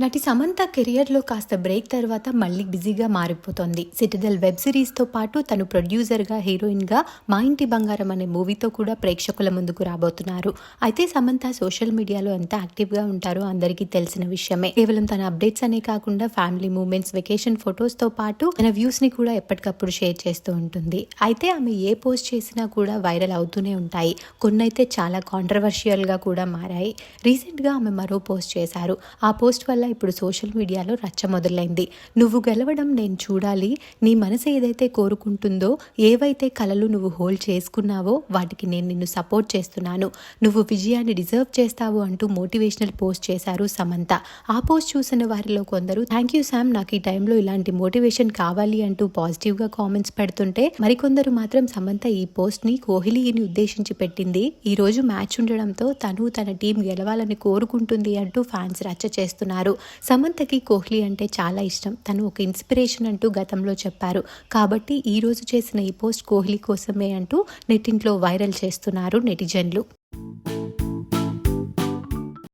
నటి సమంత కెరియర్లో కాస్త బ్రేక్ తర్వాత మళ్ళీ బిజీగా మారిపోతోంది. సిటిదల్ వెబ్ సిరీస్తో పాటు తను ప్రొడ్యూసర్గా హీరోయిన్గా మా ఇంటి బంగారం అనే మూవీతో కూడా ప్రేక్షకుల ముందుకు రాబోతున్నారు. అయితే సమంత సోషల్ మీడియాలో ఎంత యాక్టివ్గా ఉంటారో అందరికీ తెలిసిన విషయమే. కేవలం తన అప్డేట్స్ అనే కాకుండా ఫ్యామిలీ మూమెంట్స్ వెకేషన్ ఫొటోస్తో పాటు తన వ్యూస్ని కూడా ఎప్పటికప్పుడు షేర్ చేస్తూ ఉంటుంది. అయితే ఆమె ఏ పోస్ట్ చేసినా కూడా వైరల్ అవుతూనే ఉంటాయి. కొన్నైతే చాలా కాంట్రవర్షియల్గా కూడా మారాయి. రీసెంట్గా ఆమె మరో పోస్ట్ చేశారు. ఆ పోస్ట్ వల్ల ఇప్పుడు సోషల్ మీడియాలో రచ్చ మొదలైంది. నువ్వు గెలవడం నేను చూడాలి. నీ మనసు ఏదైతే కోరుకుంటుందో ఏవైతే కలలు నువ్వు హోల్డ్ చేసుకున్నావో వాటికి నేను నిన్ను సపోర్ట్ చేస్తున్నాను. నువ్వు విజయాన్ని డిజర్వ్ చేస్తావు అంటూ మోటివేషనల్ పోస్ట్ చేశారు సమంత. ఆ పోస్ట్ చూసిన వారిలో కొందరు థ్యాంక్ యూ శామ్ నాకు ఈ టైంలో ఇలాంటి మోటివేషన్ కావాలి అంటూ పాజిటివ్గా కామెంట్స్ పెడుతుంటే మరికొందరు మాత్రం సమంత ఈ పోస్ట్ని కోహ్లీని ఉద్దేశించి పెట్టింది. ఈ రోజు మ్యాచ్ ఉండడంతో తను తన టీం గెలవాలని కోరుకుంటుంది అంటూ ఫ్యాన్స్ రచ్చ చేస్తున్నారు. సమంతకి కోహ్లీ అంటే చాలా ఇష్టం. తను ఒక ఇన్స్పిరేషన్ అంటూ గతంలో చెప్పారు. కాబట్టి ఈ రోజు చేసిన ఈ పోస్ట్ కోహ్లీ కోసమే అంటూ నెట్టింట్లో వైరల్ చేస్తున్నారు నెటిజన్లు.